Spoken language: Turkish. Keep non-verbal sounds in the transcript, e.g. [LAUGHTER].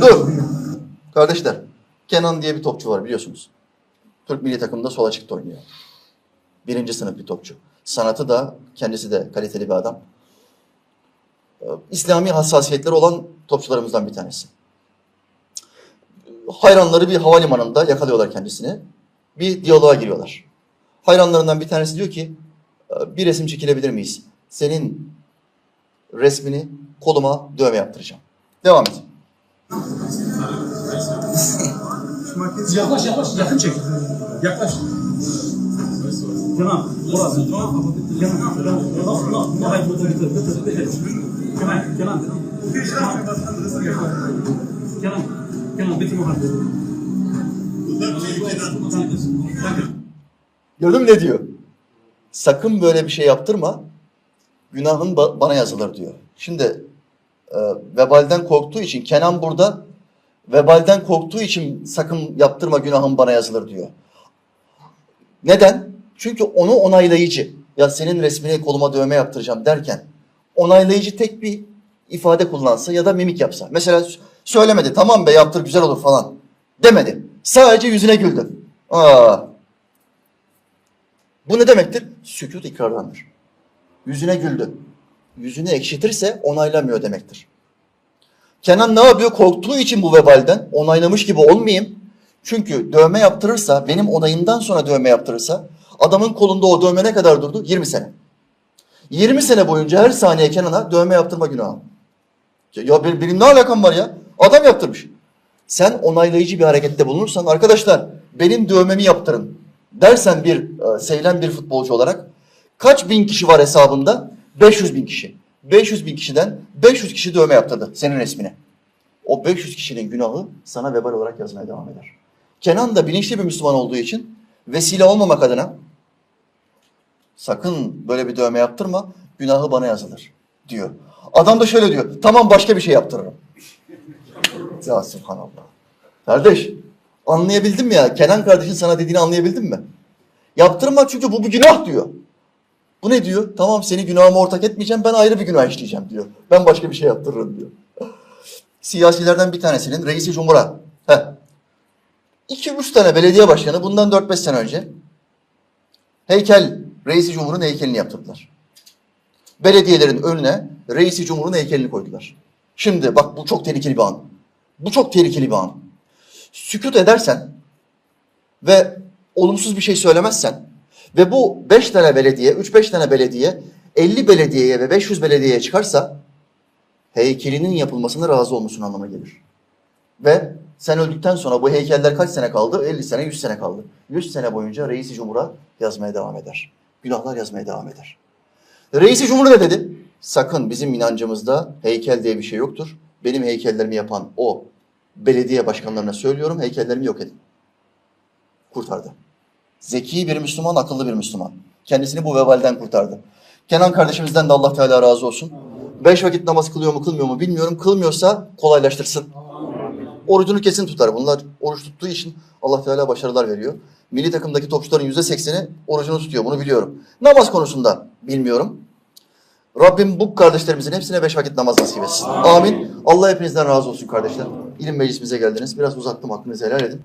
Dur. Kardeşler, Kenan diye bir topçu var biliyorsunuz. Türk milli takımında sol açıkta oynuyor. Birinci sınıf bir topçu. Sanatı da, kendisi de kaliteli bir adam. Ee, İslami hassasiyetleri olan topçularımızdan bir tanesi. Hayranları bir havalimanında yakalıyorlar kendisini. Bir diyaloğa giriyorlar. Hayranlarından bir tanesi diyor ki, "Ee, bir resim çekilebilir miyiz? Senin resmini koluma dövme yaptıracağım. Devam et. Yaklaş yaklaş yakın çek. Yaklaş. Tamam. Burası. Tamam. Kenan. Kenan. Kenan. Kenan. Bitir. Danke. Gördün mü ne diyor? Sakın böyle bir şey yaptırma. Günahın ba- bana yazılır diyor. Şimdi e, vebalden korktuğu için Kenan burada vebalden korktuğu için sakın yaptırma günahın bana yazılır diyor. Neden? Çünkü onu onaylayıcı. Ya senin resmini koluma dövme yaptıracağım derken onaylayıcı tek bir ifade kullansa ya da mimik yapsa. Mesela söylemedi tamam be yaptır güzel olur falan demedi. Sadece yüzüne güldü. Aa, bu ne demektir? Sükut ikrardandır. Yüzüne güldü. Yüzünü ekşitirse onaylamıyor demektir. Kenan ne yapıyor? Korktuğu için bu vebalden onaylamış gibi olmayayım. Çünkü dövme yaptırırsa, benim onayımdan sonra dövme yaptırırsa, adamın kolunda o dövme ne kadar durdu? 20 sene. 20 sene boyunca her saniye Kenan'a dövme yaptırma günahı. Ya, benim ne alakam var ya? Adam yaptırmış. Sen onaylayıcı bir harekette bulunursan arkadaşlar benim dövmemi yaptırın dersen bir e, sevilen bir futbolcu olarak kaç bin kişi var hesabında? 500 bin kişi. 500 bin kişiden 500 kişi dövme yaptırdı senin resmine. O 500 kişinin günahı sana vebal olarak yazmaya devam eder. Kenan da bilinçli bir Müslüman olduğu için vesile olmamak adına sakın böyle bir dövme yaptırma günahı bana yazılır diyor. Adam da şöyle diyor tamam başka bir şey yaptırırım. [LAUGHS] Ya subhanallah. Kardeş anlayabildin mi ya? Kenan kardeşin sana dediğini anlayabildin mi? Yaptırma çünkü bu bir günah diyor. Bu ne diyor? Tamam seni günahıma ortak etmeyeceğim ben ayrı bir günah işleyeceğim diyor. Ben başka bir şey yaptırırım diyor. Siyasilerden bir tanesinin reisi cumhura. Heh. İki üç tane belediye başkanı bundan 4-5 sene önce heykel, reisi cumhurun heykelini yaptırdılar. Belediyelerin önüne reisi cumhurun heykelini koydular. Şimdi bak bu çok tehlikeli bir an. Bu çok tehlikeli bir an. Sükut edersen ve olumsuz bir şey söylemezsen ve bu 5 tane belediye, 3-5 tane belediye 50 belediyeye ve 500 belediyeye çıkarsa heykelinin yapılmasına razı olmuşsun anlamına gelir. Ve sen öldükten sonra bu heykeller kaç sene kaldı? 50 sene, 100 sene kaldı. 100 sene boyunca reisi cumhura yazmaya devam eder. Günahlar yazmaya devam eder. Reisi Cumhur ne dedi? Sakın bizim inancımızda heykel diye bir şey yoktur. Benim heykellerimi yapan o belediye başkanlarına söylüyorum heykellerimi yok edin. Kurtardı. Zeki bir Müslüman, akıllı bir Müslüman. Kendisini bu vebalden kurtardı. Kenan kardeşimizden de Allah Teala razı olsun. Beş vakit namaz kılıyor mu kılmıyor mu bilmiyorum. Kılmıyorsa kolaylaştırsın. Orucunu kesin tutar. Bunlar oruç tuttuğu için Allah Teala başarılar veriyor. Milli takımdaki topçuların yüzde sekseni orucunu tutuyor. Bunu biliyorum. Namaz konusunda bilmiyorum. Rabbim bu kardeşlerimizin hepsine beş vakit namaz nasip etsin. Amin. Allah hepinizden razı olsun kardeşler. İlim meclisimize geldiniz. Biraz uzattım hakkınızı helal edin.